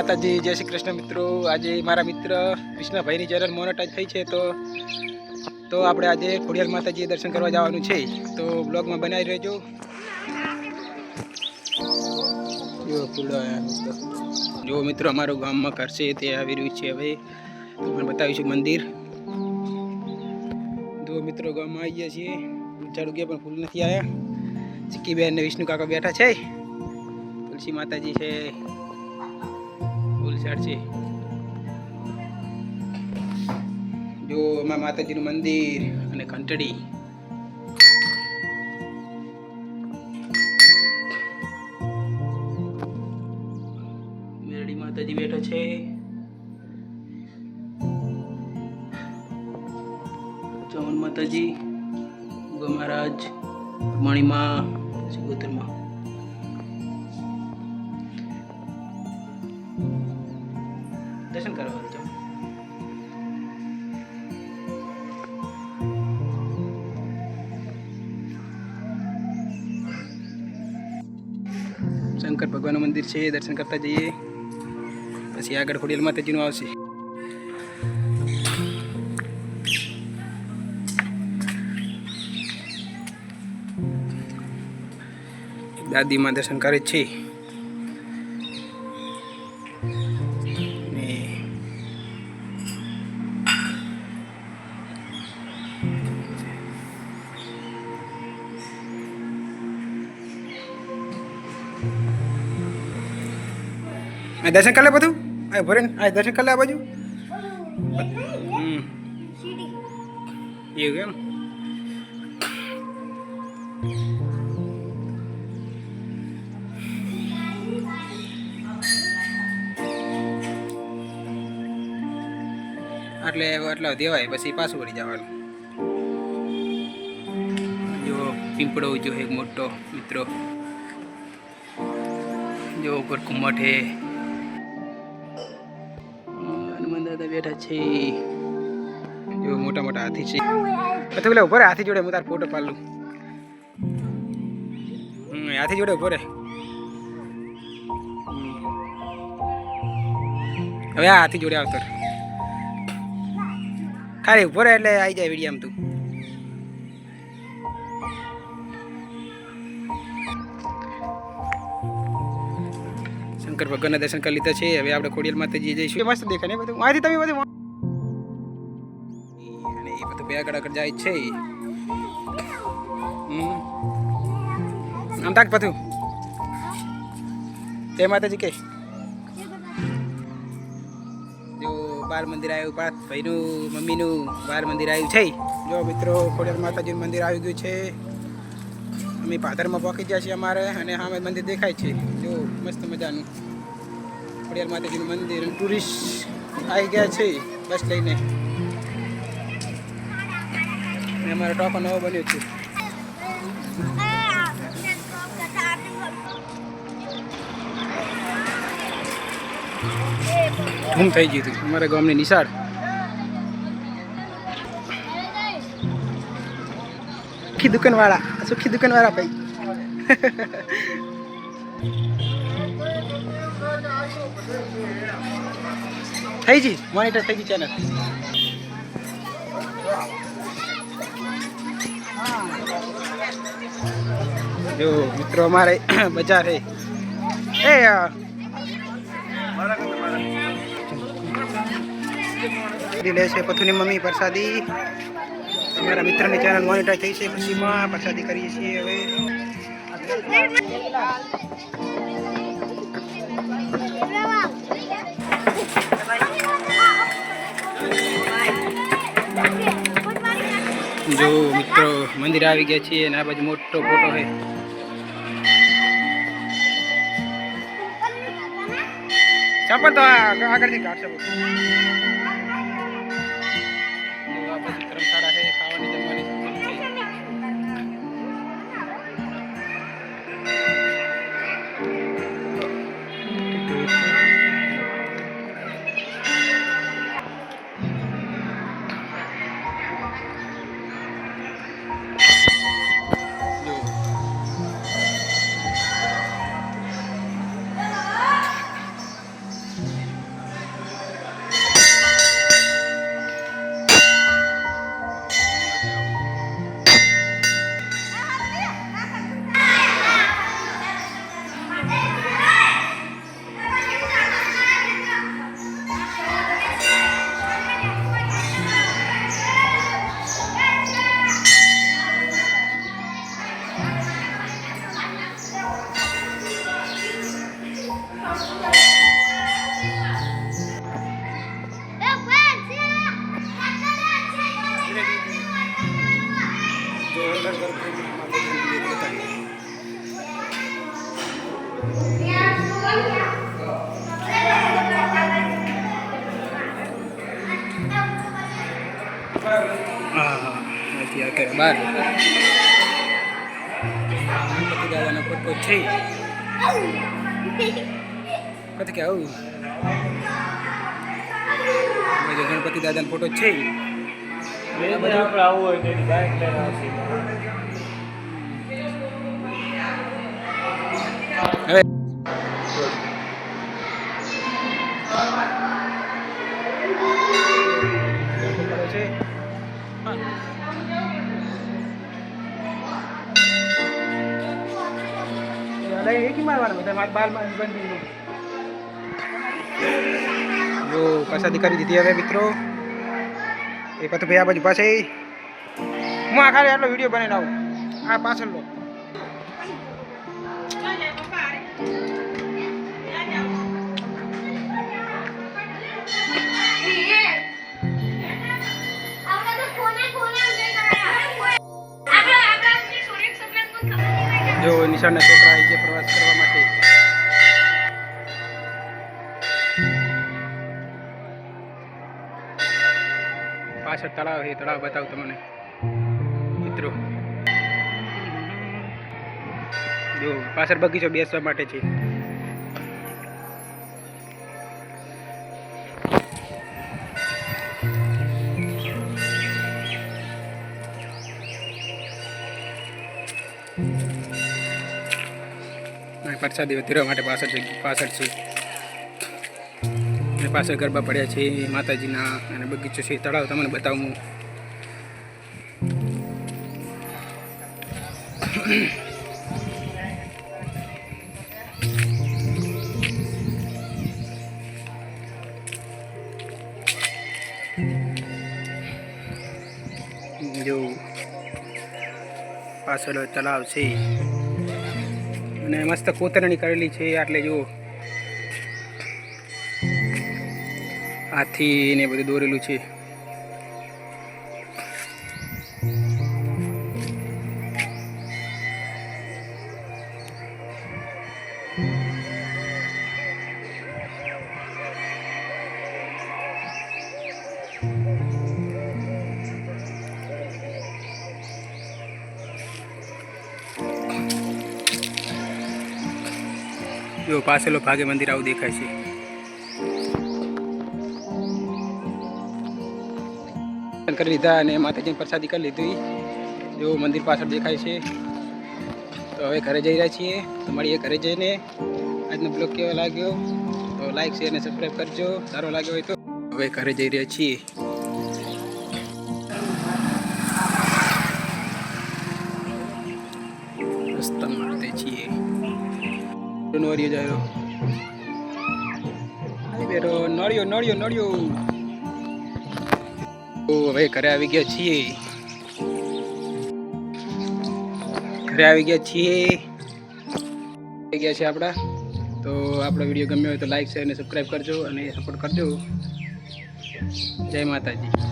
માતાજી, જય શ્રી કૃષ્ણ મિત્રો. આજે મારા મિત્ર કૃષ્ણભાઈની ચેનલ મોનોટાઈઝ થઈ છે, તો તો આપણે આજે ખોડિયાર માતાજી દર્શન કરવા જવાનું છે. તો બ્લોગમાં બનાવી રહેજો. જો ફૂલો. જો મિત્રો, અમારું ગામમાં ઘર છે, તે આવી રહ્યું છે હવે. તમને બતાવીશું મંદિર. જો મિત્રો, ગામમાં આવી ગયા છીએ. ચાલુ ગયા, પણ ફૂલ નથી આવ્યા સિક્કીબેન ને વિષ્ણુ કાકા બેઠા છે. તુલસી માતાજી છે. ફૂલઝાડ છે. જો એમાં માતાજીનું મંદિર અને ઘંટડી. મેરડી માતાજી બેઠા છે. ચમન માતાજી ગો મહારાજ, મણિમા સિગોતરમાં શંકર ભગવાનનું મંદિર છે, દર્શન કરતા જઈએ. પછી આગળ ખોડિયાલ માતાજીનું આવશે. દાદીમાં દર્શન કરે છે. આ દર્શન કરી બધું? આ ભરે આ દર્શન કરી લે આ બાજુ? એવું એમ? એટલે એટલા દેવાય, પછી પાછું વળી જવાનું. જો પીંપળો જો એક મોટો મિત્રો. જો ઉપર કુમટ હે. હનુમાન બેઠા છે. એવો મોટા મોટા હાથી છે. પછી પેલા ઊભો હાથી જોડે હું તાર ફોટો પાડું. હમ હાથી જોડે ઊભો રે. હવે આ હાથી જોડે આવતો ખાલી ઊભો રહે એટલે આવી જાય વીડિયો તું. શંકર ભગવાનના દર્શન કરી લીધા છે. હવે આપણે ખોડિયાલ માતાજી જઈશું. મસ્ત દેખાય ને બધું. અહીંથી તમે બધું અને એ બધું બે આગળ આગળ જાય છે. આમ તાક બધું જય માતાજી કે. જો બાર મંદિર આવ્યું પાર્થ ભાઈનું મમ્મીનું બાર મંદિર આવ્યું છે. જો મિત્રો ખોડિયાર માતાજીનું મંદિર આવી ગયું છે. અમે પાથરમાં પહોંચી ગયા છીએ અમારે અને હા મંદિર દેખાય છે. જો મસ્ત મજાનું. ખોડિયાર માતાજીનું મંદિર ટુરિસ્ટ આવી ગયા છે બસ લઈને. અમારો ટોકો નવો બન્યો છે. ધૂમ થઈ ગયું હતું. અમારા ગામની નિશાળ. સુખી દુકાનવાળા સુખી દુકાનવાળા ભાઈ. થઈ જી મોનિટર થઈ ગઈ ચેનલ જો મિત્રો અમારે બજાર હે એ અ, પ્રસાદી લે છે પથુની મમ્મી પ્રસાદી અમારા મિત્રની ચેનલ મોનિટર થઈ છે ખુશીમાં પ્રસાદી કરીએ છીએ હવે જો મિત્રો, મંદિર આવી ગયા છીએ અને આ બાજુ મોટો ફોટો છે. ચંપલ તો આગળથી કાઢશે માતાજીનું મંદિર બતાવીએ હા હા નથી અત્યારે બાર ગણપતિ દાદાનો ફોટો છે કથી કે આવું બધો ગણપતિ દાદાનો ફોટો છે આપણે આવું હોય તો બાઇક લઈને આવશે હવે છે જો પ્રસાદી કરી દીધી હવે મિત્રો એ પછી ભાઈ આ બાજુ પાસે હું આ ખાલી આટલો વીડિયો બનાવીને આવું. આ પાછળ લો. આપણે તો કોને કોને ઉજે કરાયા આપણે આપણે સૂર્ય સપ્લાય પણ ખબર નહીં જો નિશાળના છોકરા આવી ગયા પ્રવાસ કરવા પાછળ તળાવ છે, તળાવ બતાવું તમને. મિત્રો. જો, પાછળ બગીચો બેસવા માટે છે. પ્રસાદી વધેરવા માટે પાછળ છે પાછળ છે. અને પાછળ ગરબા પડ્યા છે, માતાજીના અને બગીચો છે, તળાવ તમને બતાવું જો પાછળ તળાવ છે. અને મસ્ત કોતરણી કરેલી છે, આટલે જુઓ હાથી ને બધું દોરેલું છે. જો પાછળનો ભાગે મંદિર આવું દેખાય છે. દર્શન કરી લીધા અને માતાજીની પ્રસાદી કરી લીધી. જો મંદિર પાછળ દેખાય છે. તો હવે ઘરે જઈ રહ્યા છીએ. તો મળીએ ઘરે જઈને. આજનો બ્લોગ કેવો લાગ્યો? તો લાઈક શેર અને સબસ્ક્રાઈબ કરજો. સારો લાગ્યો હોય તો. હવે ઘરે જઈ રહ્યા છીએ. રસ્તા મારતે છીએ. નોરિયો જાય. બેરો નળિયો નળિયો હવે ઘરે આવી ગયા છીએ. ઘરે આવી ગયા છીએ. આવી ગયા છે આપણા. તો આપણો વીડિયો ગમ્યો હોય તો લાઈક શેર અને સબસ્ક્રાઈબ કરજો અને સપોર્ટ કરજો. જય માતાજી.